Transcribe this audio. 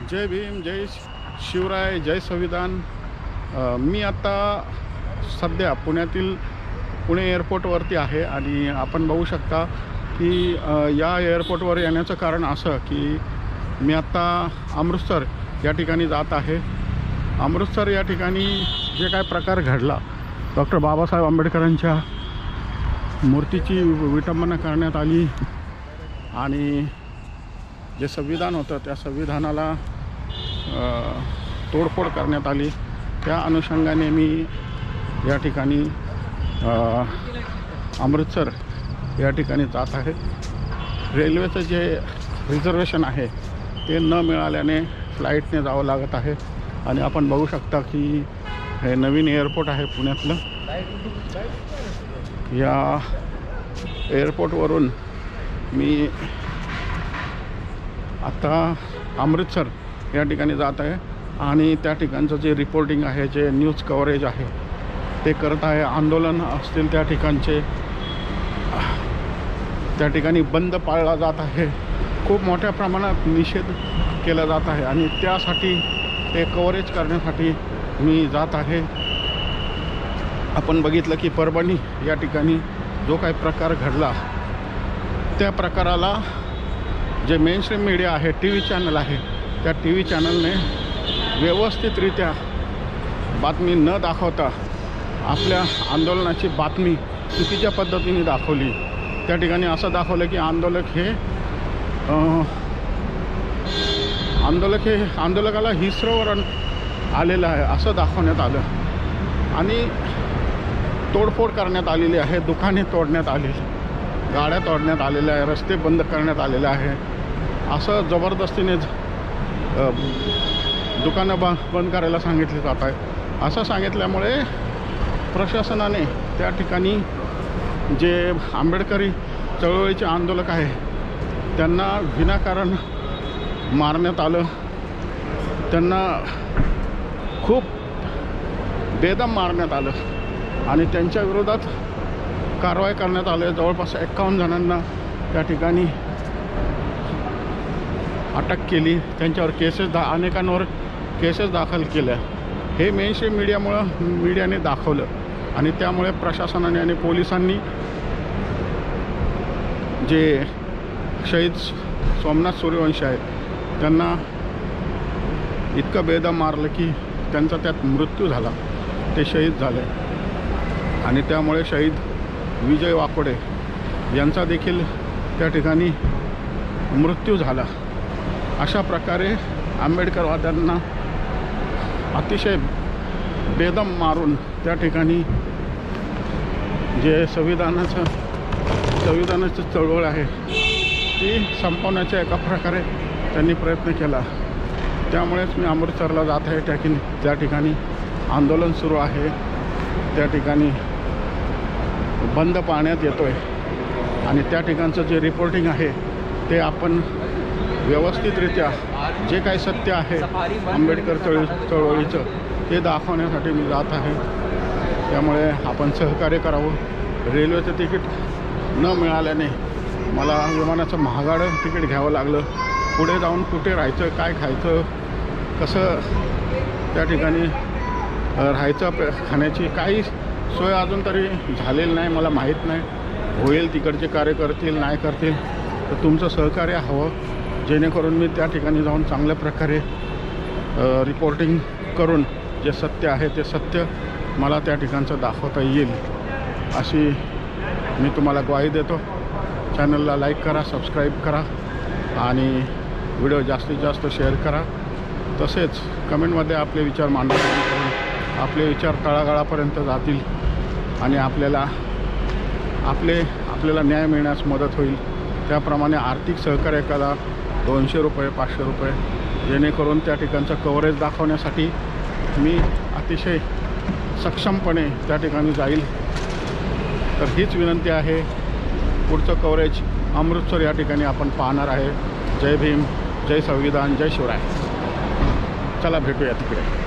जय भीम जय शिवराय जय संविधान. मी आता सध्या पुण्यातील पुणे एअरपोर्टवरती आहे आणि आपण बघू शकता की या एअरपोर्टवर येण्याचं कारण असं की मी आत्ता अमृतसर या ठिकाणी जात आहे. अमृतसर या ठिकाणी जे काय प्रकार घडला डॉक्टर बाबासाहेब आंबेडकरांच्या मूर्तीची विटंबना करण्यात आली आणि जे संविधान होतं त्या संविधानाला तोडफोड करण्यात आली. त्या अनुषंगाने मी या ठिकाणी अमृतसर या ठिकाणी जात आहे. रेल्वेचं जे रिझर्वेशन आहे ते न मिळाल्याने फ्लाईटने जावं लागत आहे. आणि आपण बघू शकता की हे नवीन एअरपोर्ट आहे पुण्यातलं. या एअरपोर्टवरून मी आता अमृतसर या ठिकाणी जात आहे आणि त्या ठिकाणचं जे रिपोर्टिंग आहे जे न्यूज कव्हरेज आहे ते करत आहे. आंदोलन असतील त्या ठिकाणचे. त्या ठिकाणी बंद पाळला जात आहे. खूप मोठ्या प्रमाणात निषेध केला जात आहे आणि त्यासाठी ते कव्हरेज करण्यासाठी मी जात आहे. आपण बघितलं की परभणी या ठिकाणी जो काही प्रकार घडला त्या प्रकाराला जे मेनस्ट्रीम मीडिया आहे टी व्ही चॅनल आहे त्या टी व्ही चॅनलने व्यवस्थितरित्या बातमी न दाखवता आपल्या आंदोलनाची बातमी चुकीच्या पद्धतीने दाखवली. त्या ठिकाणी असं दाखवलं की आंदोलक हे आंदोलक हे आंदोलकाला हिस्रोवर आलेलं आहे असं दाखवण्यात आलं. आणि तोडफोड करण्यात आलेली आहे दुकाने तोडण्यात आलेली गाड्या तोडण्यात आलेल्या आहे रस्ते बंद करण्यात आलेले आहे. असं जबरदस्तीने दुकानं ब बंद करायला सांगितले जात आहे. असं सांगितल्यामुळे प्रशासनाने त्या ठिकाणी जे आंबेडकरी चळवळीचे आंदोलक आहे त्यांना विनाकारण मारण्यात आलं. त्यांना खूप बेदम मारण्यात आलं आणि त्यांच्या विरोधात कारवाई करण्यात आली. जवळपास एक्कावन्न जणांना त्या ठिकाणी अटक केली. त्यांच्यावर केसेस दा अनेकांवर केसेस दाखल केल्या. हे मेनस्ट्रीम मीडियामुळं मीडियाने दाखवलं. आणि त्यामुळे प्रशासनाने आणि पोलिसांनी जे शहीद सोमनाथ सूर्यवंशी आहेत त्यांना इतकं बेदम मारलं की त्यांचा त्यात मृत्यू झाला. ते शहीद झाले. आणि त्यामुळे शहीद विजय वाकोडे यांचा देखील त्या ठिकाणी मृत्यू झाला. अशा प्रकारे आंबेडकरवाद्यांना अतिशय बेदम मारून त्या ठिकाणी जे संविधानाचं संविधानाचं चळवळ आहे ती संपवण्याच्या एका प्रकारे त्यांनी प्रयत्न केला. त्यामुळेच मी अमृतसरला जात आहे. त्या त्या ठिकाणी आंदोलन सुरू आहे. त्या ठिकाणी बंद पाळण्यात येतो आहे आणि त्या ठिकाणचं जे रिपोर्टिंग आहे ते आपण व्यवस्थितरित्या जे काही सत्य आहे आंबेडकर चळवळी चळवळीचं ते दाखवण्यासाठी मी जात आहे. त्यामुळे आपण सहकार्य करावं. रेल्वेचं तिकीट न मिळाल्याने मला विमानाचं महागाडं तिकीट घ्यावं लागलं. पुढे जाऊन कुठे राहायचं काय खायचं कसं त्या ठिकाणी राहायचं प- खाण्याची काही सोय अजून तरी झालेली नाही मला माहीत नाही. होईल तिकडचे कार्य करतील नाही करतील तर तुमचं सहकार्य हवं. जेणेकरून मी त्या ठिकाणी जाऊन चांगल्या प्रकारे रिपोर्टिंग करून जे सत्य आहे ते सत्य मला त्या ठिकाणचं दाखवता येईल अशी मी तुम्हाला ग्वाही देतो. चॅनलला लाईक करा सबस्क्राईब करा आणि व्हिडिओ जास्तीत जास्त शेअर करा. तसेच कमेंटमध्ये आपले विचार मांडा आपले विचार तळागाळापर्यंत जातील आणि आपल्याला आपले आपल्याला न्याय मिळण्यास मदत होईल. त्याप्रमाणे आर्थिक सहकार्य करा. दोनशे रुपये पाचशे रुपये. जेणेकरून त्या ठिकाणचं कव्हरेज दाखवण्यासाठी मी अतिशय सक्षमपणे त्या ठिकाणी जाईल. तर हीच विनंती आहे. पुढचं कव्हरेज अमृतसर या ठिकाणी आपण पाहणार आहे. जय भीम जय संविधान जय शिवराय. चला भेटूया तिकडे.